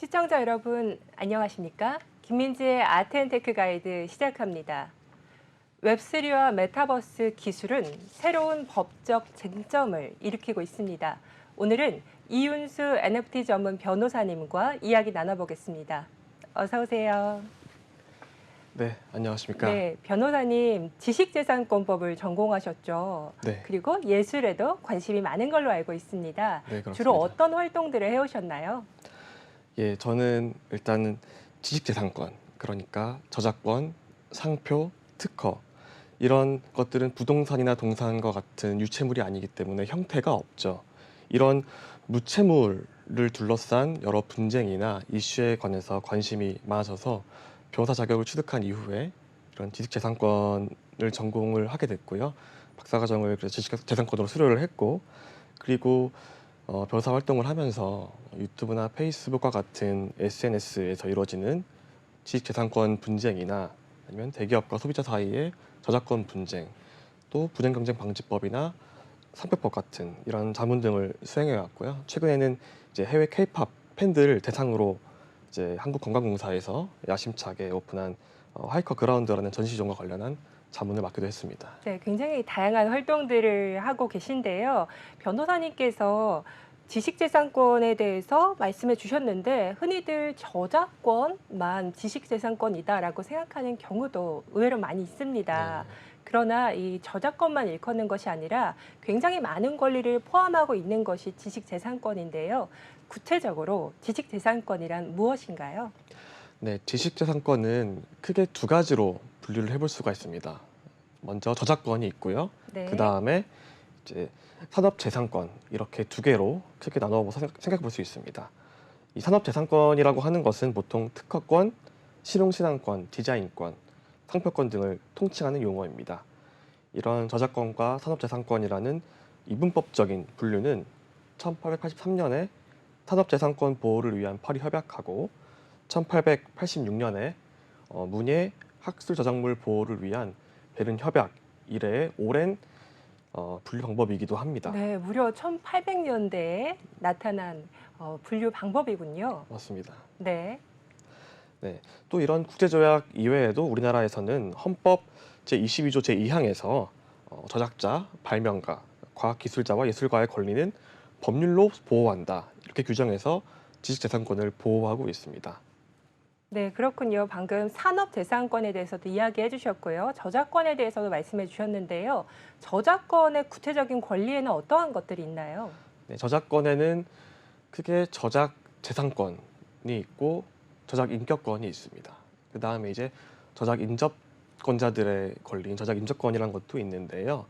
시청자 여러분 안녕하십니까? 김민지의 아트앤테크 가이드 시작합니다. 웹3와 메타버스 기술은 새로운 법적 쟁점을 일으키고 있습니다. 오늘은 이윤수 NFT 전문 변호사님과 이야기 나눠보겠습니다. 어서 오세요. 네, 안녕하십니까. 네, 변호사님 지식재산권법을 전공하셨죠. 네, 그리고 예술에도 관심이 많은 걸로 알고 있습니다. 네, 그렇습니다. 주로 어떤 활동들을 해오셨나요? 예, 저는 일단은 지식재산권, 그러니까 저작권, 상표, 특허 이런 것들은 부동산이나 동산과 같은 유체물이 아니기 때문에 형태가 없죠. 이런 무체물을 둘러싼 여러 분쟁이나 이슈에 관해서 관심이 많아져서 변호사 자격을 취득한 이후에 이런 지식재산권을 전공을 하게 됐고요. 박사과정을 지식재산권으로 수료를 했고 그리고 어, 변호사 활동을 하면서 유튜브나 페이스북과 같은 SNS에서 이루어지는 지식재산권 분쟁이나 아니면 대기업과 소비자 사이의 저작권 분쟁, 또 부정경쟁방지법이나 상표법 같은 이런 자문 등을 수행해 왔고요. 최근에는 이제 해외 K-팝 팬들 대상으로 이제 한국관광공사에서 야심차게 오픈한 어, 하이커 그라운드라는 전시전과 관련한 자문을 맡기도 했습니다. 네, 굉장히 다양한 활동들을 하고 계신데요. 변호사님께서 지식재산권에 대해서 말씀해 주셨는데 흔히들 저작권만 지식재산권이다라고 생각하는 경우도 의외로 많이 있습니다. 네. 그러나 이 저작권만 일컫는 것이 아니라 굉장히 많은 권리를 포함하고 있는 것이 지식재산권인데요. 구체적으로 지식재산권이란 무엇인가요? 네, 지식재산권은 크게 두 가지로 분류를 해볼 수가 있습니다. 먼저 저작권이 있고요. 네. 그 다음에 이제 산업재산권 이렇게 두 개로 크게 나눠 생각해 볼 수 있습니다. 이 산업재산권이라고 하는 것은 보통 특허권, 실용신앙권, 디자인권, 상표권 등을 통칭하는 용어입니다. 이런 저작권과 산업재산권이라는 이분법적인 분류는 1883년에 산업재산권 보호를 위한 파리 협약하고 1886년에 어, 문예 학술 저작물 보호를 위한 베른 협약 이래의 오랜 어, 분류 방법이기도 합니다. 네, 무려 1800년대에 나타난 어, 분류 방법이군요. 맞습니다. 네. 또 이런 국제조약 이외에도 우리나라에서는 헌법 제22조 제2항에서 어, 저작자, 발명가, 과학기술자와 예술가의 권리는 법률로 보호한다 이렇게 규정해서 지식재산권을 보호하고 있습니다. 네, 그렇군요. 방금 산업재산권에 대해서도 이야기해 주셨고요. 저작권에 대해서도 말씀해 주셨는데요. 저작권의 구체적인 권리에는 어떠한 것들이 있나요? 네, 저작권에는 크게 저작 재산권이 있고 저작 인격권이 있습니다. 그 다음에 이제 저작 인접권자들의 권리인 저작 인접권이라는 것도 있는데요.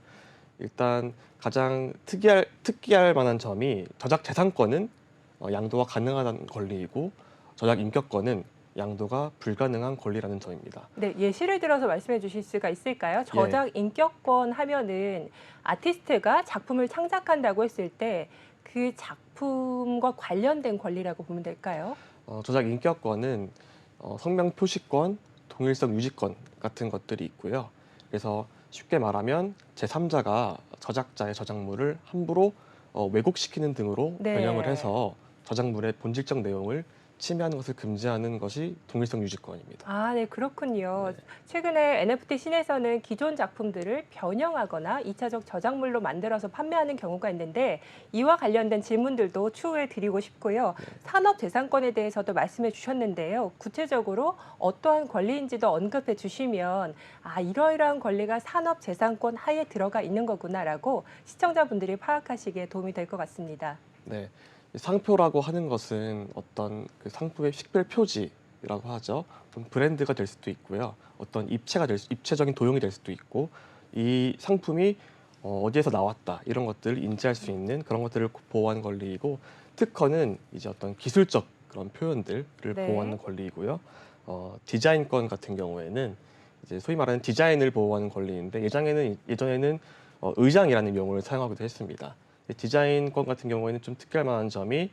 일단 가장 특이할 특기할 만한 점이 저작 재산권은 어, 양도가 가능한 권리이고 저작 인격권은 양도가 불가능한 권리라는 점입니다. 네, 예시를 들어서 말씀해 주실 수가 있을까요? 저작 인격권 하면은 아티스트가 작품을 창작한다고 했을 때 그 작품과 관련된 권리라고 보면 될까요? 어, 저작 인격권은 어, 성명 표시권, 동일성 유지권 같은 것들이 있고요. 그래서 쉽게 말하면 제3자가 저작자의 저작물을 함부로 어, 왜곡시키는 등으로 네. 변형을 해서 저작물의 본질적 내용을 침해하는 것을 금지하는 것이 동일성 유지권입니다. 아, 네, 그렇군요. 네. 최근에 NFT 신에서는 기존 작품들을 변형하거나 이차적 저작물로 만들어서 판매하는 경우가 있는데 이와 관련된 질문들도 추후에 드리고 싶고요. 네. 산업재산권에 대해서도 말씀해 주셨는데요. 구체적으로 어떠한 권리인지도 언급해 주시면 아, 이러이러한 권리가 산업재산권 하에 들어가 있는 거구나라고 시청자분들이 파악하시기에 도움이 될 것 같습니다. 네, 이 상표라고 하는 것은 어떤 그 상표의 식별 표지라고 하죠. 어떤 브랜드가 될 수도 있고요. 어떤 입체가 될 수, 입체적인 도용이 될 수도 있고 이 상품이 어, 어디에서 나왔다 이런 것들을 인지할 수 있는 그런 것들을 보호하는 권리이고 특허는 이제 어떤 기술적 그런 표현들을 네. 보호하는 권리이고요. 어, 디자인권 같은 경우에는 이제 소위 말하는 디자인을 보호하는 권리인데 예전에는 예전에는 어, 의장이라는 용어를 사용하기도 했습니다. 디자인권 같은 경우에는 좀 특별할 만한 점이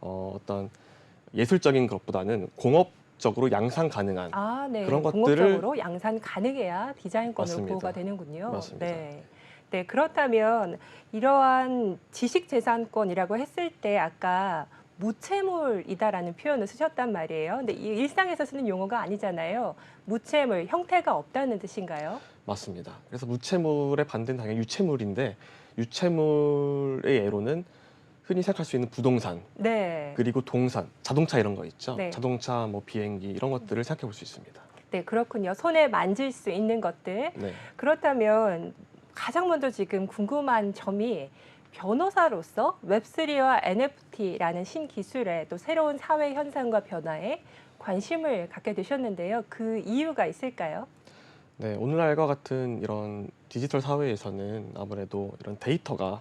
어, 어떤 예술적인 것보다는 공업적으로 양상 가능한 아, 네. 그런 것들을- 공업적으로 양산 가능해야 디자인권으로 맞습니다. 보호가 되는군요. 맞습니다. 네. 네, 그렇다면 이러한 지식 재산권이라고 했을 때 아까 무채물이다라는 표현을 쓰셨단 말이에요. 근데 이 일상에서 쓰는 용어가 아니잖아요. 무채물 형태가 없다는 뜻인가요? 맞습니다. 그래서 무채물의 반대는 당연히 유채물인데 유채물의 예로는 흔히 생각할 수 있는 부동산 네. 그리고 동산, 자동차 이런 거 있죠. 네. 자동차, 뭐 비행기 이런 것들을 생각해 볼 수 있습니다. 네, 그렇군요. 손에 만질 수 있는 것들. 네. 그렇다면 가장 먼저 지금 궁금한 점이 변호사로서 웹3와 NFT라는 신기술에 또 새로운 사회 현상과 변화에 관심을 갖게 되셨는데요. 그 이유가 있을까요? 네, 오늘날과 같은 이런 디지털 사회에서는 아무래도 이런 데이터가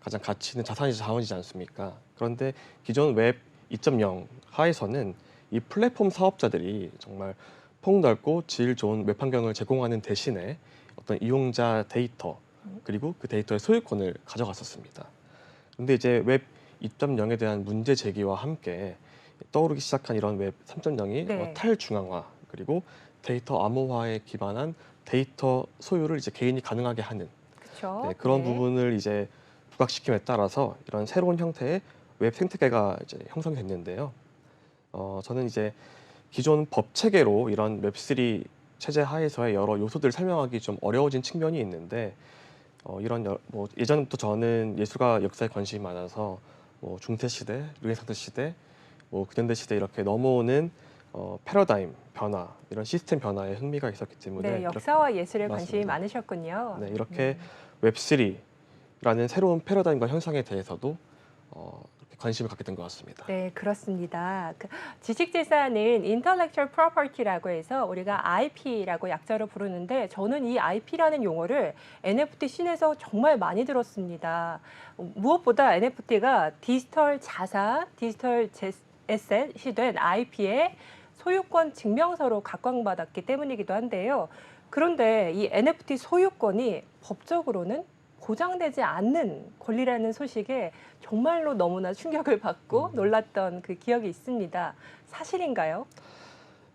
가장 가치 있는 자산이자 자원이지 않습니까? 그런데 기존 웹 2.0 하에서는 이 플랫폼 사업자들이 정말 폭넓고 질 좋은 웹 환경을 제공하는 대신에 어떤 이용자 데이터 그리고 그 데이터의 소유권을 가져갔었습니다. 그런데 이제 웹 2.0에 대한 문제 제기와 함께 떠오르기 시작한 이런 웹 3.0이 네. 어, 탈중앙화 그리고 데이터 암호화에 기반한 데이터 소유를 이제 개인이 가능하게 하는 그렇죠. 네, 그런 부분을 이제 부각시킴에 따라서 이런 새로운 형태의 웹 생태계가 이제 형성이 됐는데요. 어, 저는 이제 기존 법 체계로 이런 웹3 체제 하에서의 여러 요소들을 설명하기 좀 어려워진 측면이 있는데 어, 이런 여, 뭐 예전부터 저는 예술과 역사에 관심이 많아서 뭐 중세 시대, 르네상스 시대, 뭐 근현대 시대 이렇게 넘어오는 어, 패러다임 변화 이런 시스템 변화에 흥미가 있었기 때문에 네, 이렇게- 역사와 예술에 관심이 맞습니다. 많으셨군요. 네, 이렇게 음. 웹3라는 새로운 패러다임과 현상에 대해서도 어, 이렇게 관심을 갖게 된 것 같습니다. 네, 그렇습니다. 그 지식재산은 intellectual property라고 해서 우리가 IP라고 약자로 부르는데 저는 이 IP라는 용어를 NFT 씬에서 정말 많이 들었습니다. 무엇보다 NFT가 디지털 자산, 디지털 제- 에셋이 된 IP의 소유권 증명서로 각광받았기 때문이기도 한데요. 그런데 이 NFT 소유권이 법적으로는 보장되지 않는 권리라는 소식에 정말로 너무나 충격을 받고 음. 놀랐던 그 기억이 있습니다. 사실인가요?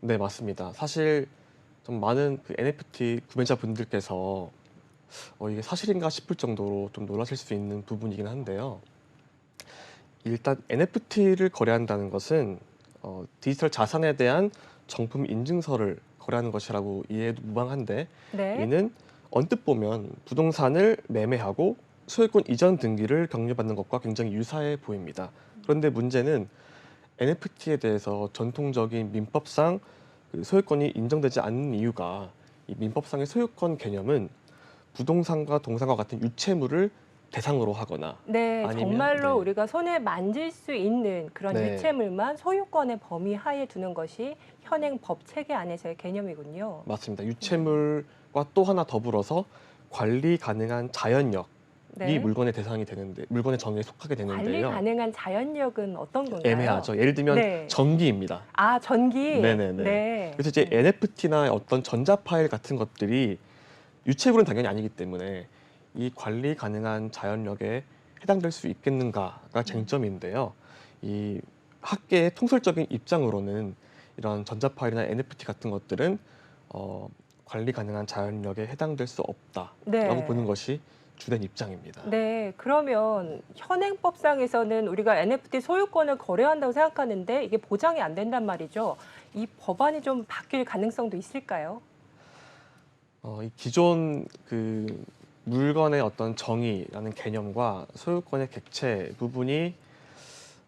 네, 맞습니다. 사실 좀 많은 그 NFT 구매자 분들께서 어, 이게 사실인가 싶을 정도로 좀 놀라실 수 있는 부분이긴 한데요. 일단 NFT를 거래한다는 것은 어, 디지털 자산에 대한 정품 인증서를 거래하는 것이라고 이해해도 무방한데 네. 이는 언뜻 보면 부동산을 매매하고 소유권 이전 등기를 격려받는 것과 굉장히 유사해 보입니다. 그런데 문제는 NFT에 대해서 전통적인 민법상 그 소유권이 인정되지 않는 이유가 이 민법상의 소유권 개념은 부동산과 동산과 같은 유채물을 대상으로 하거나 네, 아니면, 정말로 네. 우리가 손에 만질 수 있는 그런 네. 유채물만 소유권의 범위 하에 두는 것이 현행 법 체계 안에서의 개념이군요. 맞습니다. 유채물과 또 하나 더불어서 관리 가능한 자연력이 네. 물건의 대상이 되는데 물건의 정의에 속하게 관리 되는데요. 가능한 자연력은 어떤 건가요? 애매하죠. 예를 들면 네. 전기입니다. 아, 전기. 네네네. 네. 그래서 이제 NFT나 어떤 전자 파일 같은 것들이 유체물은 당연히 아니기 때문에 이 관리 가능한 자연력에 해당될 수 있겠는가가 쟁점인데요. 이 학계의 통설적인 입장으로는 이런 전자 파일이나 NFT 같은 것들은 어, 관리 가능한 자연력에 해당될 수 없다라고 네. 보는 것이 주된 입장입니다. 네, 그러면 현행법상에서는 우리가 NFT 소유권을 거래한다고 생각하는데 이게 보장이 안 된단 말이죠. 이 법안이 좀 바뀔 가능성도 있을까요? 어, 이 기존 그 물건의 어떤 정의라는 개념과 소유권의 객체 부분이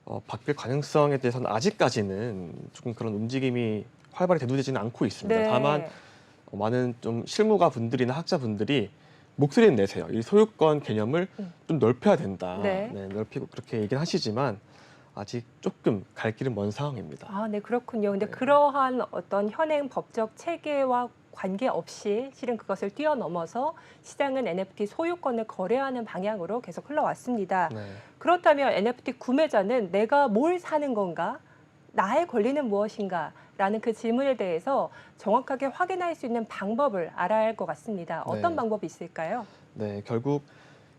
어, 바뀔 가능성에 대해서는 아직까지는 조금 그런 움직임이 활발히 대두되지는 않고 있습니다. 네. 다만 어, 많은 좀 실무가 분들이나 학자 분들이 목소리는 내세요. 이 소유권 개념을 음. 좀 넓혀야 된다. 네. 넓히고 그렇게 얘기는 하시지만 아직 조금 갈 길은 먼 상황입니다. 아, 네, 그렇군요. 근데 네. 그러한 어떤 현행 법적 체계와 관계없이 실은 그것을 뛰어넘어서 시장은 NFT 소유권을 거래하는 방향으로 계속 흘러왔습니다. 네. 그렇다면 NFT 구매자는 내가 뭘 사는 건가? 나의 권리는 무엇인가? 라는 그 질문에 대해서 정확하게 확인할 수 있는 방법을 알아야 할 것 같습니다. 어떤 네. 방법이 있을까요? 네, 결국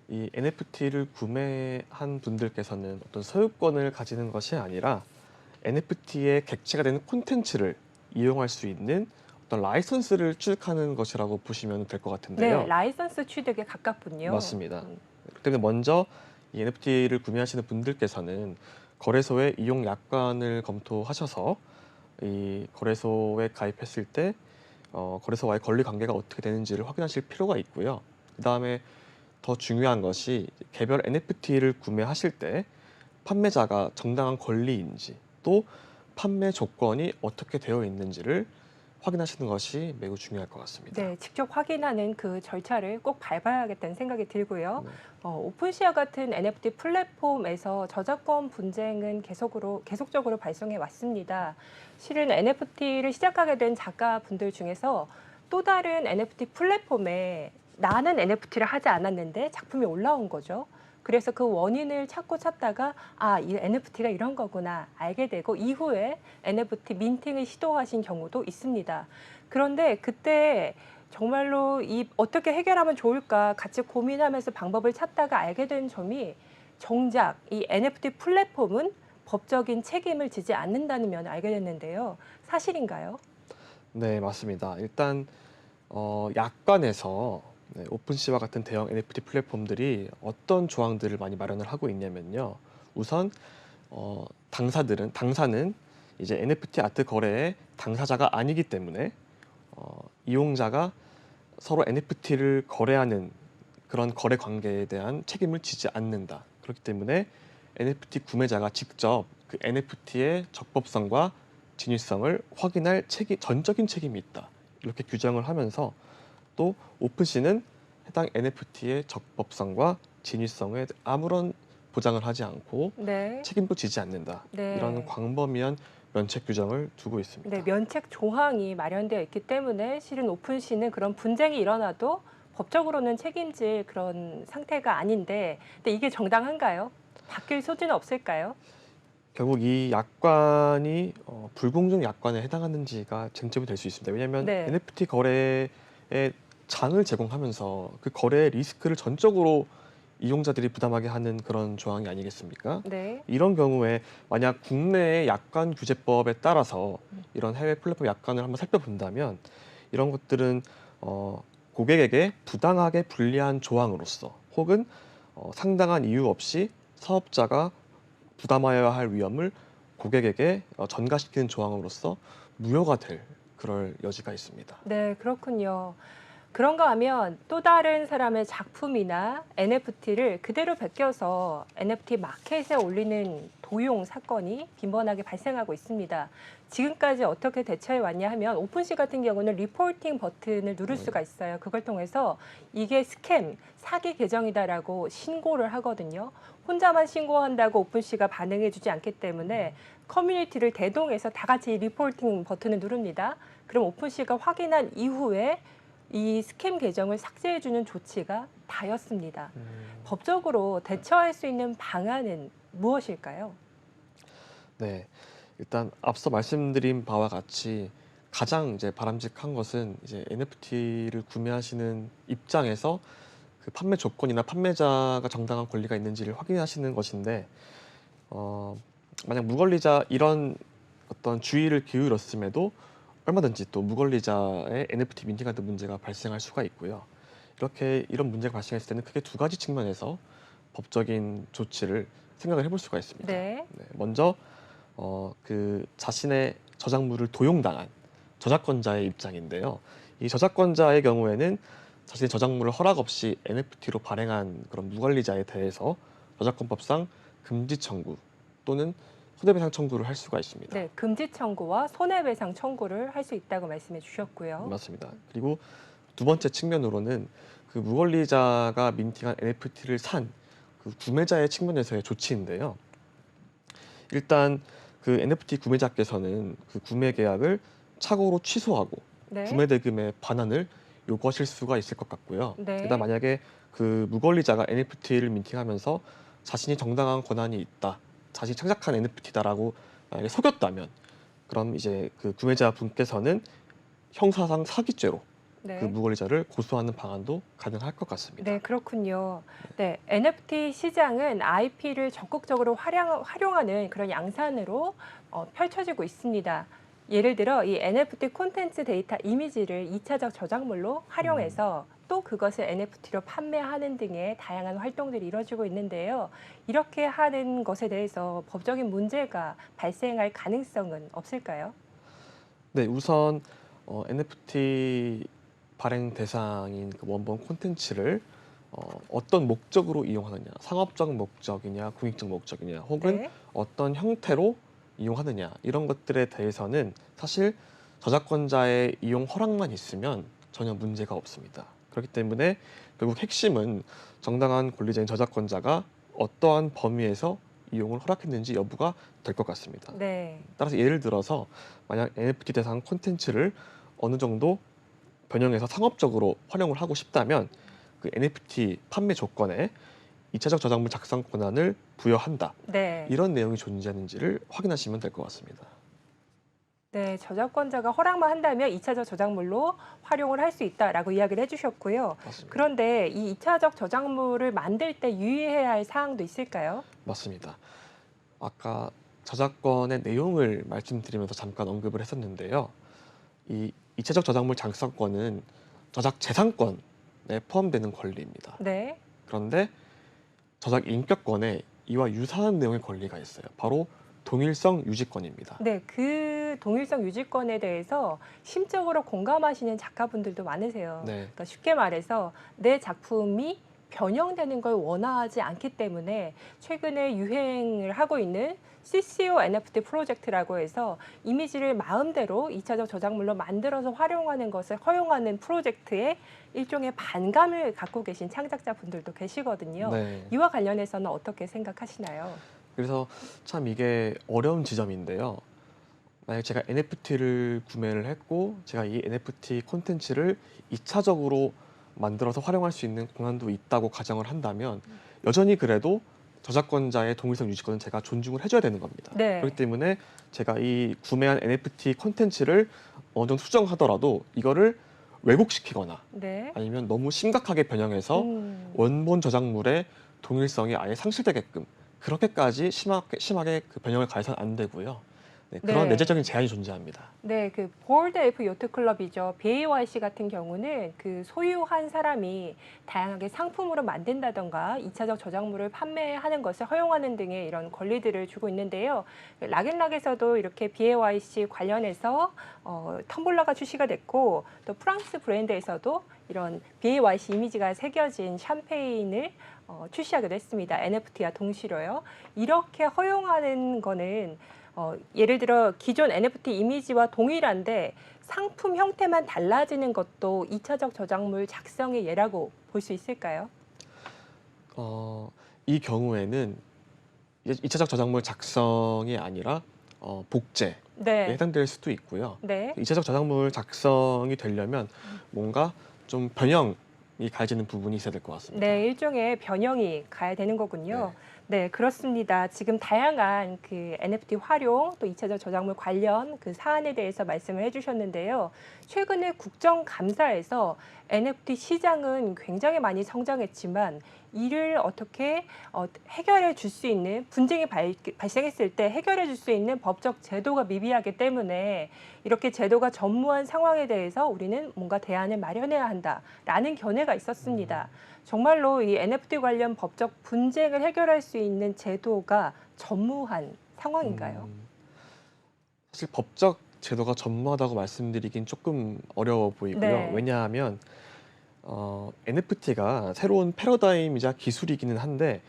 이 NFT를 구매한 분들께서는 어떤 소유권을 가지는 것이 아니라 NFT의 객체가 되는 콘텐츠를 이용할 수 있는 어떤 라이선스를 취득하는 것이라고 보시면 될 것 같은데요. 네, 라이선스 취득에 가깝군요. 맞습니다. 음, 그렇기 때문에 먼저 이 NFT를 구매하시는 분들께서는 거래소의 이용 약관을 검토하셔서 이 거래소에 가입했을 때 어, 거래소와의 권리 관계가 어떻게 되는지를 확인하실 필요가 있고요. 그 다음에 더 중요한 것이 개별 NFT를 구매하실 때 판매자가 정당한 권리인지 또 판매 조건이 어떻게 되어 있는지를 확인하시는 것이 매우 중요할 것 같습니다. 네, 직접 확인하는 그 절차를 꼭 밟아야겠다는 생각이 들고요. 네. 어, 오픈시아 같은 NFT 플랫폼에서 저작권 분쟁은 계속으로 계속적으로 발생해 왔습니다. 실은 NFT를 시작하게 된 작가분들 중에서 또 다른 NFT 플랫폼에 나는 NFT를 하지 않았는데 작품이 올라온 거죠. 그래서 그 원인을 찾고 찾다가 아, 이 NFT가 이런 거구나 알게 되고 이후에 NFT 민팅을 시도하신 경우도 있습니다. 그런데 그때 정말로 이 어떻게 해결하면 좋을까 같이 고민하면서 방법을 찾다가 알게 된 점이 정작 이 NFT 플랫폼은 법적인 책임을 지지 않는다는 면을 알게 됐는데요. 사실인가요? 네, 맞습니다. 일단 어, 약관에서 네, 오픈시와 같은 대형 NFT 플랫폼들이 어떤 조항들을 많이 마련을 하고 있냐면요. 우선 어, 당사들은 당사는 이제 NFT 아트 거래의 당사자가 아니기 때문에 어, 이용자가 서로 NFT를 거래하는 그런 거래 관계에 대한 책임을 지지 않는다. 그렇기 때문에 NFT 구매자가 직접 그 NFT의 적법성과 진위성을 확인할 책임, 전적인 책임이 있다. 이렇게 규정을 하면서 또 오픈시는 해당 NFT의 적법성과 진위성에 아무런 보장을 하지 않고 네. 책임도 지지 않는다. 네. 이런 광범위한 면책 규정을 두고 있습니다. 네, 면책 조항이 마련되어 있기 때문에 실은 오픈시는 그런 분쟁이 일어나도 법적으로는 책임질 그런 상태가 아닌데, 근데 이게 정당한가요? 바뀔 소지는 없을까요? 결국 이 약관이 어, 불공정 약관에 해당하는지가 쟁점이 될 수 있습니다. 왜냐하면 네. NFT 거래에 장을 제공하면서 그 거래 리스크를 전적으로 이용자들이 부담하게 하는 그런 조항이 아니겠습니까? 네. 이런 경우에 만약 국내의 약관 규제법에 따라서 이런 해외 플랫폼 약관을 한번 살펴본다면 이런 것들은 어, 고객에게 부당하게 불리한 조항으로서 혹은 어, 상당한 이유 없이 사업자가 부담하여야 할 위험을 고객에게 어, 전가시키는 조항으로서 무효가 될 그럴 여지가 있습니다. 네, 그렇군요. 그런가 하면 또 다른 사람의 작품이나 NFT를 그대로 베껴서 NFT 마켓에 올리는 도용 사건이 빈번하게 발생하고 있습니다. 지금까지 어떻게 대처해 왔냐 하면 오픈시 같은 경우는 리포팅 버튼을 누를 네. 수가 있어요. 그걸 통해서 이게 스캠, 사기 계정이다라고 신고를 하거든요. 혼자만 신고한다고 오픈시가 반응해 주지 않기 때문에 커뮤니티를 대동해서 다 같이 리포팅 버튼을 누릅니다. 그럼 오픈시가 확인한 이후에 이 스캠 계정을 삭제해 주는 조치가 다였습니다. 법적으로 대처할 수 있는 방안은 무엇일까요? 네, 일단 앞서 말씀드린 바와 같이 가장 이제 바람직한 것은 이제 NFT를 구매하시는 입장에서 그 판매 조건이나 판매자가 정당한 권리가 있는지를 확인하시는 것인데 어, 만약 무권리자 이런 어떤 주의를 기울였음에도 얼마든지 또 무권리자의 NFT 민팅 같은 문제가 발생할 수가 있고요. 이렇게 이런 문제가 발생했을 때는 크게 두 가지 측면에서 법적인 조치를 생각을 해볼 수가 있습니다. 네. 네, 먼저 어, 그 자신의 저작물을 도용당한 저작권자의 입장인데요. 이 저작권자의 경우에는 자신의 저작물을 허락 없이 NFT로 발행한 그런 무관리자에 대해서 저작권법상 금지 청구 또는 손해배상 청구를 할 수가 있습니다. 네, 금지 청구와 손해배상 청구를 할 수 있다고 말씀해 주셨고요. 맞습니다. 그리고 두 번째 측면으로는 그 무권리자가 민팅한 NFT를 산 그 구매자의 측면에서의 조치인데요. 일단 그 NFT 구매자께서는 그 구매 계약을 착오로 취소하고 네. 구매 대금의 반환을 요구하실 수가 있을 것 같고요. 네. 게다가 만약에 그 무권리자가 NFT를 민팅하면서 자신이 정당한 권한이 있다, 자신이 창작한 NFT다라고 만약에 속였다면, 그럼 이제 그 구매자 분께서는 형사상 사기죄로 네. 그 무권리자를 고소하는 방안도 가능할 것 같습니다. 네, 그렇군요. 네, NFT 시장은 IP를 적극적으로 활용, 활용하는 그런 양산으로 어, 펼쳐지고 있습니다. 예를 들어 이 NFT 콘텐츠 데이터 이미지를 2차적 저작물로 활용해서 또 그것을 NFT로 판매하는 등의 다양한 활동들이 이루어지고 있는데요. 이렇게 하는 것에 대해서 법적인 문제가 발생할 가능성은 없을까요? 네, 우선 어, NFT 발행 대상인 그 원본 콘텐츠를 어, 어떤 목적으로 이용하느냐, 상업적 목적이냐, 공익적 목적이냐, 혹은 네. 어떤 형태로 이용하느냐 이런 것들에 대해서는 사실 저작권자의 이용 허락만 있으면 전혀 문제가 없습니다. 그렇기 때문에 결국 핵심은 정당한 권리자인 저작권자가 어떠한 범위에서 이용을 허락했는지 여부가 될 것 같습니다. 네. 따라서 예를 들어서 만약 NFT 대상 콘텐츠를 어느 정도 변형해서 상업적으로 활용을 하고 싶다면 그 NFT 판매 조건에 이차적 저작물 작성 권한을 부여한다. 네. 이런 내용이 존재하는지를 확인하시면 될 것 같습니다. 네, 저작권자가 허락만 한다면 2차적 저작물로 활용을 할 수 있다라고 이야기를 해주셨고요. 맞습니다. 그런데 이 2차적 저작물을 만들 때 유의해야 할 사항도 있을까요? 맞습니다. 아까 저작권의 내용을 말씀드리면서 잠깐 언급을 했었는데요. 이 이차적 저작물 작성권은 저작 재산권에 포함되는 권리입니다. 네, 그런데 저작 인격권에 이와 유사한 내용의 권리가 있어요. 바로 동일성 유지권입니다. 네, 그 동일성 유지권에 대해서 심적으로 공감하시는 작가분들도 많으세요. 네, 그러니까 쉽게 말해서 내 작품이 변형되는 걸 원하지 않기 때문에 최근에 유행을 하고 있는 CCO NFT 프로젝트라고 해서 이미지를 마음대로 2차적 저작물로 만들어서 활용하는 것을 허용하는 프로젝트에 일종의 반감을 갖고 계신 창작자분들도 계시거든요. 네. 이와 관련해서는 어떻게 생각하시나요? 그래서 참 이게 어려운 지점인데요. 만약 제가 NFT를 구매를 했고 제가 이 NFT 콘텐츠를 2차적으로 만들어서 활용할 수 있는 공간도 있다고 가정을 한다면 여전히 그래도 저작권자의 동일성 유지권은 제가 존중을 해줘야 되는 겁니다. 네. 그렇기 때문에 제가 이 구매한 NFT 콘텐츠를 어느 정도 수정하더라도 이거를 왜곡시키거나 네. 아니면 너무 심각하게 변형해서 음. 원본 저작물의 동일성이 아예 상실되게끔 그렇게까지 심하게, 심하게 그 변형을 가해서는 안 되고요. 네, 그런 네. 내재적인 제한이 존재합니다. 네, 그 볼드 F 요트 클럽이죠. BAYC 같은 경우는 그 소유한 사람이 다양하게 상품으로 만든다던가 2차적 저작물을 판매하는 것을 허용하는 등의 이런 권리들을 주고 있는데요. 락앤락에서도 이렇게 BAYC 관련해서 어, 텀블러가 출시가 됐고 또 프랑스 브랜드에서도 이런 BAYC 이미지가 새겨진 샴페인을 어, 출시하기도 했습니다. NFT와 동시로요. 이렇게 허용하는 거는 어, 예를 들어 기존 NFT 이미지와 동일한데 상품 형태만 달라지는 것도 2차적 저작물 작성의 예라고 볼 수 있을까요? 어, 이 경우에는 2차적 저작물 작성이 아니라 어, 복제에 네. 해당될 수도 있고요. 네. 2차적 저작물 작성이 되려면 뭔가 좀 변형이 가해지는 부분이 있어야 될 것 같습니다. 네, 일종의 변형이 가야 되는 거군요. 네, 그렇습니다. 지금 다양한 그 NFT 활용 또 2차적 저작물 관련 그 사안에 대해서 말씀을 해주셨는데요. 최근에 국정감사에서 NFT 시장은 굉장히 많이 성장했지만 이를 어떻게 어, 해결해 줄 수 있는 분쟁이 발, 발생했을 때 해결해 줄 수 있는 법적 제도가 미비하기 때문에 이렇게 제도가 전무한 상황에 대해서 우리는 뭔가 대안을 마련해야 한다라는 견해가 있었습니다. 정말로 이 NFT 관련 법적 분쟁을 해결할 수 있는 제도가 전무한 상황인가요? 음, 사실 법적 제도가 전무하다고 말씀드리긴 조금 어려워 보이고요. 네. 왜냐하면 어, NFT가 새로운 패러다임이자 기술이기는 한데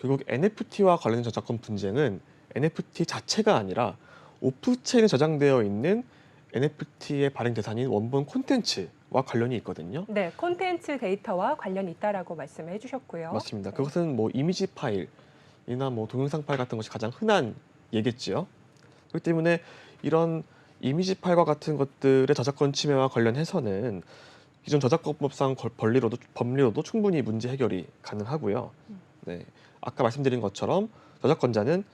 결국 NFT와 관련된 저작권 분쟁은 NFT 자체가 아니라 오프체인에 저장되어 있는 NFT의 발행 대상인 원본 콘텐츠와 관련이 있거든요. 네, 콘텐츠 데이터와 관련이 있다라고 말씀을 해주셨고요. 맞습니다. 그것은 뭐 이미지 파일이나 뭐 동영상 파일 같은 것이 가장 흔한 예겠지요. 그렇기 때문에 이런 이미지 파일과 같은 것들의 저작권 침해와 관련해서는 기존 저작권법상 걸- 권리로도 법리로도 충분히 문제 해결이 가능하고요. 음. 네, 아까 말씀드린 것처럼 저작권자는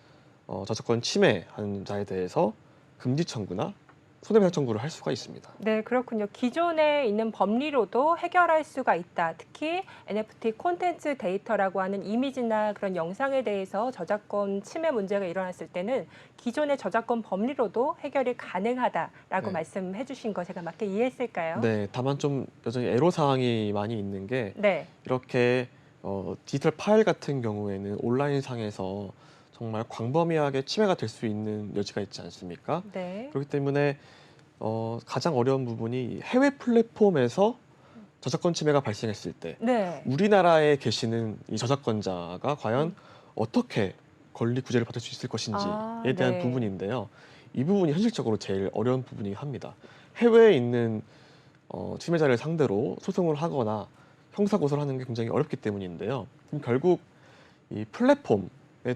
어, 저작권 침해하는 자에 대해서 금지 청구나 손해배상 청구를 할 수가 있습니다. 네, 그렇군요. 기존에 있는 법리로도 해결할 수가 있다. 특히 NFT 콘텐츠 데이터라고 하는 이미지나 그런 영상에 대해서 저작권 침해 문제가 일어났을 때는 기존의 저작권 법리로도 해결이 가능하다라고 네. 말씀해 주신 거 제가 맞게 이해했을까요? 네, 다만 좀 여전히 애로 사항이 많이 있는 게 네. 이렇게 어, 디지털 파일 같은 경우에는 온라인 상에서 정말 광범위하게 침해가 될 수 있는 여지가 있지 않습니까? 네. 그렇기 때문에 어, 가장 어려운 부분이 해외 플랫폼에서 저작권 침해가 발생했을 때 네. 우리나라에 계시는 이 저작권자가 과연 어떻게 권리 구제를 받을 수 있을 것인지에 아, 대한 네. 부분인데요. 이 부분이 현실적으로 제일 어려운 부분이긴 합니다. 해외에 있는 어, 침해자를 상대로 소송을 하거나 형사 고소를 하는 게 굉장히 어렵기 때문인데요. 결국 이 플랫폼의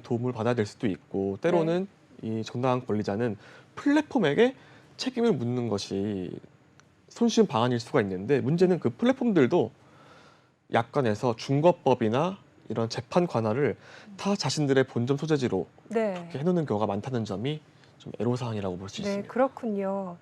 도움을 받아야 될 수도 있고 때로는 이 정당한 권리자는 플랫폼에게 책임을 묻는 것이 손쉬운 방안일 수가 있는데 문제는 그 플랫폼들도 약관에서 중거법이나 이런 재판 관할을 타 자신들의 본점 소재지로 네. 이렇게 해놓는 경우가 많다는 점이 좀 애로사항이라고 볼수 네, 있습니다. 그렇군요.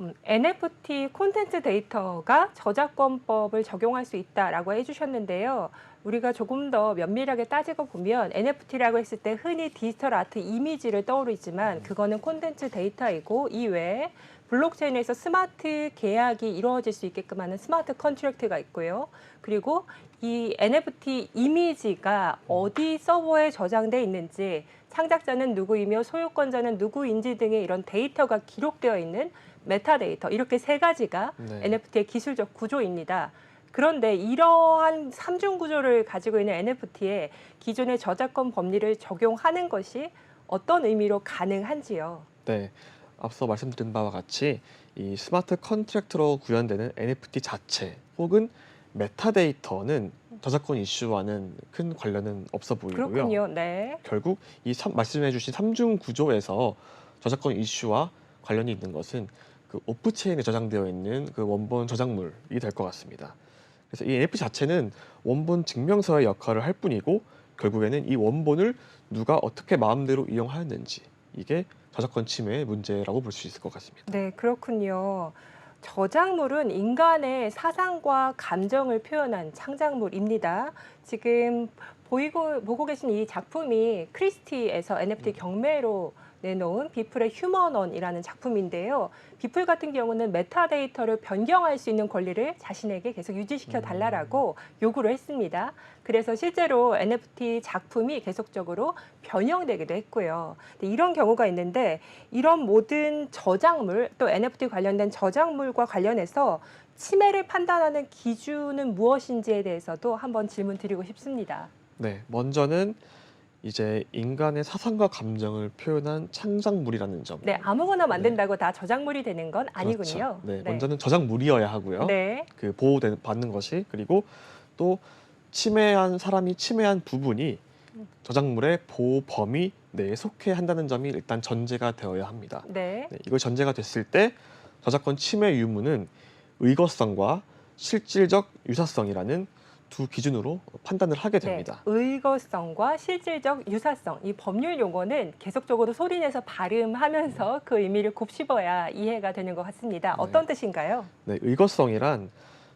음, NFT 콘텐츠 데이터가 저작권법을 적용할 수 있다라고 해주셨는데요. 우리가 조금 더 면밀하게 따지고 보면 NFT라고 했을 때 흔히 디지털 아트 이미지를 떠오르지만 그거는 콘텐츠 데이터이고 이외에 블록체인에서 스마트 계약이 이루어질 수 있게끔 하는 스마트 컨트랙트가 있고요. 그리고 이 NFT 이미지가 어디 서버에 저장돼 있는지 창작자는 누구이며 소유권자는 누구인지 등의 이런 데이터가 기록되어 있는 메타데이터 이렇게 세 가지가 네. NFT의 기술적 구조입니다. 그런데 이러한 삼중 구조를 가지고 있는 NFT에 기존의 저작권 법리를 적용하는 것이 어떤 의미로 가능한지요? 네. 앞서 말씀드린 바와 같이 이 스마트 컨트랙트로 구현되는 NFT 자체 혹은 메타데이터는 저작권 이슈와는 큰 관련은 없어 보이고요. 그렇군요. 네. 결국 이 삼- 말씀해주신 삼중 구조에서 저작권 이슈와 관련이 있는 것은 그 오프 체인에 저장되어 있는 그 원본 저작물이 될 것 같습니다. 그래서 이 NFT 자체는 원본 증명서의 역할을 할 뿐이고 결국에는 이 원본을 누가 어떻게 마음대로 이용하였는지 이게 저작권 침해의 문제라고 볼 수 있을 것 같습니다. 네, 그렇군요. 저작물은 인간의 사상과 감정을 표현한 창작물입니다. 지금 보이고 보고 계신 이 작품이 크리스티에서 NFT 경매로 내놓은 비플의 휴먼원이라는 작품인데요. 비플 같은 경우는 메타데이터를 변경할 수 있는 권리를 자신에게 계속 유지시켜 달라라고 요구를 했습니다. 그래서 실제로 NFT 작품이 계속적으로 변형되기도 했고요. 이런 경우가 있는데 이런 모든 저작물 또 NFT 관련된 저작물과 관련해서 침해를 판단하는 기준은 무엇인지에 대해서도 한번 질문 드리고 싶습니다. 네, 먼저는 이제 인간의 사상과 감정을 표현한 창작물이라는 점. 네, 아무거나 만든다고 다 저작물이 되는 건 아니군요. 그렇죠. 네, 먼저는 저작물이어야 하고요. 네. 그 보호받는 것이 그리고 또 침해한 사람이 침해한 부분이 저작물의 보호 범위 내에 속해 한다는 점이 일단 전제가 되어야 합니다. 네. 네, 이거 전제가 됐을 때 저작권 침해 유무는 의거성과 실질적 유사성이라는 두 기준으로 판단을 하게 됩니다. 네. 의거성과 실질적 유사성 이 법률 용어는 계속적으로 소리내서 발음하면서 그 의미를 곱씹어야 이해가 되는 것 같습니다. 네. 어떤 뜻인가요? 네, 의거성이란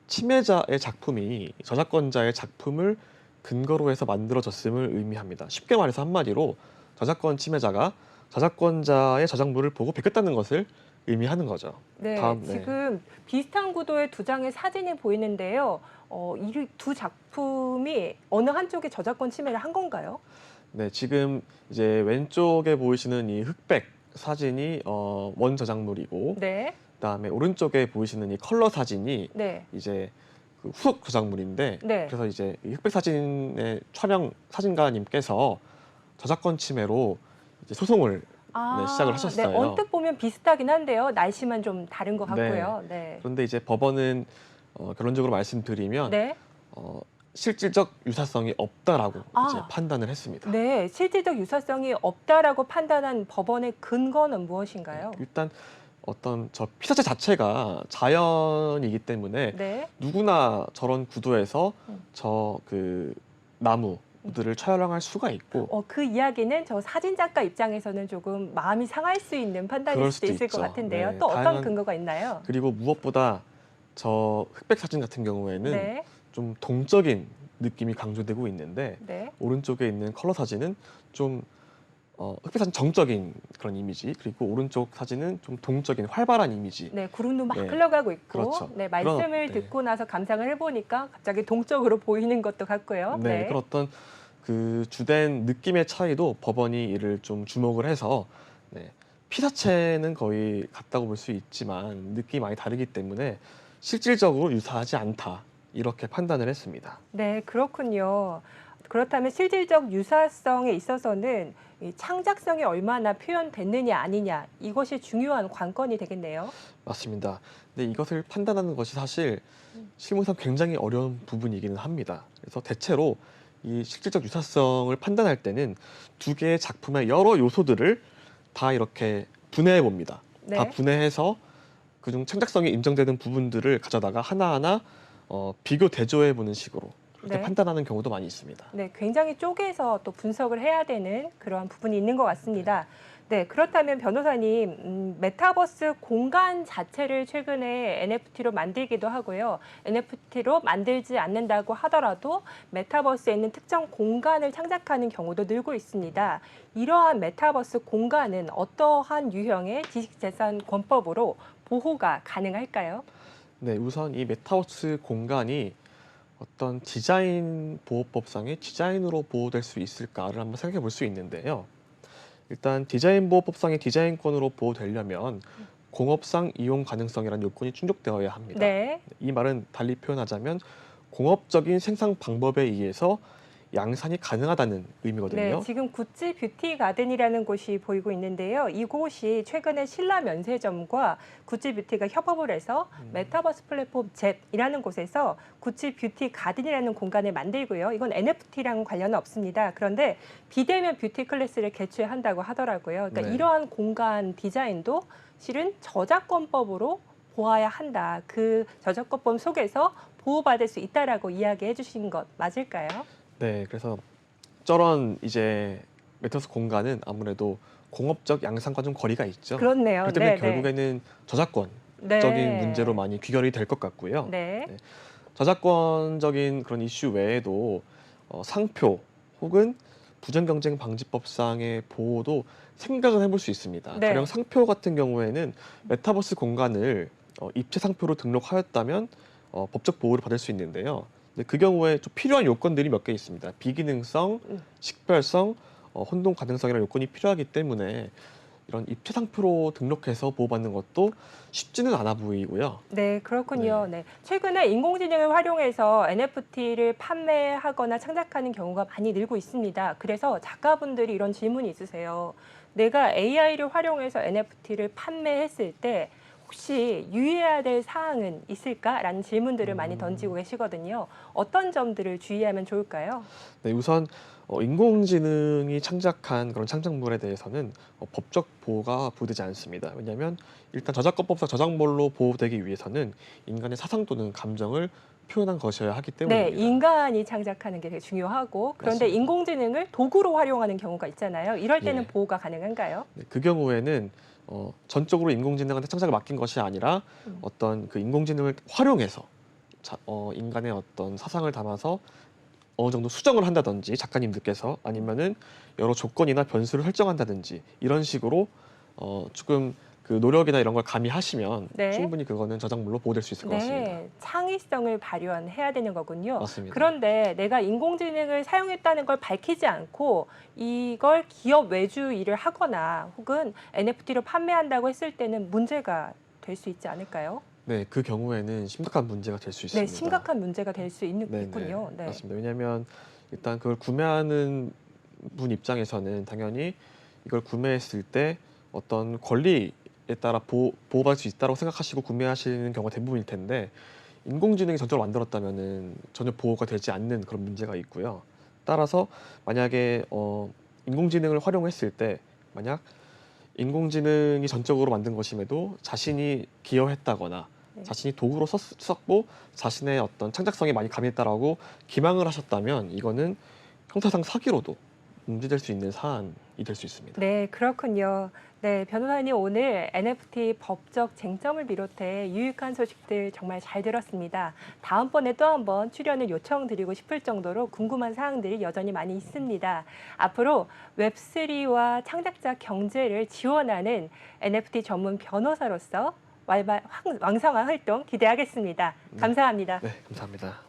침해자의 작품이 저작권자의 작품을 근거로 해서 만들어졌음을 의미합니다. 쉽게 말해서 한마디로 저작권 침해자가 저작권자의 저작물을 보고 베꼈다는 것을 의미하는 거죠. 네, 다음, 네. 지금 비슷한 구도의 두 장의 사진이 보이는데요. 어, 이 두 작품이 어느 한쪽에 저작권 침해를 한 건가요? 네, 지금 이제 왼쪽에 보이시는 이 흑백 사진이 어, 원 저작물이고 네, 그다음에 오른쪽에 보이시는 이 컬러 사진이 네, 이제 그 후속 저작물인데 네. 그래서 이제 이 흑백 사진의 촬영 사진가님께서 저작권 침해로 이제 소송을 아, 시작을 하셨어요. 네, 언뜻 보면 비슷하긴 한데요. 날씨만 좀 다른 것 같고요. 네, 그런데 이제 법원은 어, 결론적으로 말씀드리면 네, 어, 실질적 유사성이 없다라고 아. 이제 판단을 했습니다. 네, 실질적 유사성이 없다라고 판단한 법원의 근거는 무엇인가요? 일단 어떤 저 피사체 자체가 자연이기 때문에 네, 누구나 저런 구도에서 음. 저그 나무 것들을 촬영할 수가 있고 어, 그 이야기는 저 사진 작가 입장에서는 조금 마음이 상할 수 있는 판단일 수도 수도 있을 것 있죠. 같은데요. 네, 또 어떤 다양한- 근거가 있나요? 그리고 무엇보다 저 흑백 사진 같은 경우에는 네, 좀 동적인 느낌이 강조되고 있는데 네, 오른쪽에 있는 컬러 사진은 좀 어, 흑백 사진 정적인 그런 이미지 그리고 오른쪽 사진은 좀 동적인 활발한 이미지 네, 구름도 막 네, 흘러가고 있고, 그렇죠. 네, 말씀을 그런- 네. 듣고 나서 감상을 해보니까 갑자기 동적으로 보이는 것도 같고요. 네, 그런 어떤 그 주된 느낌의 차이도 법원이 이를 좀 주목을 해서 네, 피사체는 거의 같다고 볼 수 있지만 느낌이 많이 다르기 때문에 실질적으로 유사하지 않다 이렇게 판단을 했습니다. 네, 그렇군요. 그렇다면 실질적 유사성에 있어서는 이 창작성이 얼마나 표현됐느냐 아니냐 이것이 중요한 관건이 되겠네요. 맞습니다. 근데 이것을 판단하는 것이 사실 실무상 굉장히 어려운 부분이기는 합니다. 그래서 대체로 이 실질적 유사성을 판단할 때는 두 개의 작품의 여러 요소들을 다 이렇게 분해해 봅니다. 네, 다 분해해서 그중 창작성이 인정되는 부분들을 가져다가 하나하나 어, 비교 대조해 보는 식으로 그렇게 네. 판단하는 경우도 많이 있습니다. 네, 굉장히 쪼개서 또 분석을 해야 되는 그러한 부분이 있는 것 같습니다. 네, 그렇다면 변호사님, 음, 메타버스 공간 자체를 최근에 NFT로 만들기도 하고요. NFT로 만들지 않는다고 하더라도 메타버스에 있는 특정 공간을 창작하는 경우도 늘고 있습니다. 이러한 메타버스 공간은 어떠한 유형의 지식재산 권법으로 보호가 가능할까요? 네, 우선 이 메타버스 공간이 어떤 디자인 보호법상의 디자인으로 보호될 수 있을까를 한번 생각해 볼 수 있는데요. 일단 디자인 보호법상의 디자인권으로 보호되려면 공업상 이용 가능성이라는 요건이 충족되어야 합니다. 네, 이 말은 달리 표현하자면 공업적인 생산 방법에 의해서 양산이 가능하다는 의미거든요. 네, 지금 구찌 뷰티 가든이라는 곳이 보이고 있는데요. 이곳이 최근에 신라 면세점과 구찌 뷰티가 협업을 해서 음. 메타버스 플랫폼 잽이라는 곳에서 구찌 뷰티 가든이라는 공간을 만들고요. 이건 NFT랑 관련은 없습니다. 그런데 비대면 뷰티 클래스를 개최한다고 하더라고요. 그러니까 네. 이러한 공간 디자인도 실은 저작권법으로 보아야 한다. 그 저작권법 속에서 보호받을 수 있다라고 이야기해 주신 것 맞을까요? 네, 그래서 저런 이제 메타버스 공간은 아무래도 공업적 양산과 좀 거리가 있죠. 그렇네요. 그렇기 때문에 네, 결국에는 저작권적인 네. 문제로 많이 귀결이 될 것 같고요. 네. 네. 저작권적인 그런 이슈 외에도 어, 상표 혹은 부정경쟁 방지법상의 보호도 생각은 해볼 수 있습니다. 네. 가령 상표 같은 경우에는 메타버스 공간을 어, 입체 상표로 등록하였다면 어, 법적 보호를 받을 수 있는데요. 그 경우에 좀 필요한 요건들이 몇 개 있습니다. 비기능성, 음. 식별성, 어, 혼동 가능성이라는 요건이 필요하기 때문에 이런 입체 상표로 등록해서 보호받는 것도 쉽지는 않아 보이고요. 네, 그렇군요. 네. 최근에 인공지능을 활용해서 NFT를 판매하거나 창작하는 경우가 많이 늘고 있습니다. 그래서 작가분들이 이런 질문이 있으세요. 내가 AI를 활용해서 NFT를 판매했을 때 혹시 유의해야 될 사항은 있을까라는 질문들을 많이 음. 던지고 계시거든요. 어떤 점들을 주의하면 좋을까요? 네, 우선 어, 인공지능이 창작한 그런 창작물에 대해서는 어, 법적 보호가 부되지 않습니다. 왜냐하면 일단 저작권법상 저작물로 보호되기 위해서는 인간의 사상 또는 감정을 표현한 것이어야 하기 네, 때문입니다. 인간이 창작하는 게 되게 중요하고 그런데 맞습니다. 인공지능을 도구로 활용하는 경우가 있잖아요. 이럴 때는 예. 보호가 가능한가요? 네, 그 경우에는 어, 전적으로 인공지능한테 창작을 맡긴 것이 아니라 음. 어떤 그 인공지능을 활용해서 자, 어, 인간의 어떤 사상을 담아서 어느 정도 수정을 한다든지 작가님들께서 아니면은 여러 조건이나 변수를 설정한다든지 이런 식으로 어, 조금 그 노력이나 이런 걸 가미하시면 네. 충분히 그거는 저작물로 보호될 수 있을 것 같습니다. 네, 창의성을 발휘해야 되는 거군요. 맞습니다. 그런데 내가 인공지능을 사용했다는 걸 밝히지 않고 이걸 기업 외주 일을 하거나 혹은 NFT로 판매한다고 했을 때는 문제가 될 수 있지 않을까요? 네, 그 경우에는 심각한 문제가 될 수 있습니다. 네, 심각한 문제가 될 수 있는 네, 있군요. 네, 네. 맞습니다. 왜냐하면 일단 그걸 구매하는 분 입장에서는 당연히 이걸 구매했을 때 어떤 권리에 따라 보호, 보호받을 수 있다고 생각하시고 구매하시는 경우가 대부분일 텐데 인공지능이 전적으로 만들었다면은 전혀 보호가 되지 않는 그런 문제가 있고요. 따라서 만약에 어, 인공지능을 활용했을 때 만약 인공지능이 전적으로 만든 것임에도 자신이 기여했다거나 네. 자신이 도구로 썼, 썼고 자신의 어떤 창작성에 많이 가미했다라고 기망을 하셨다면 이거는 형사상 사기로도 문제될 수 있는 사안이 될 수 있습니다. 네, 그렇군요. 네, 변호사님 오늘 NFT 법적 쟁점을 비롯해 유익한 소식들 정말 잘 들었습니다. 다음번에 또 한 번 출연을 요청드리고 싶을 정도로 궁금한 사항들이 여전히 많이 있습니다. 앞으로 웹3와 창작자 경제를 지원하는 NFT 전문 변호사로서 왕성한 활동 기대하겠습니다. 네. 감사합니다. 네, 감사합니다.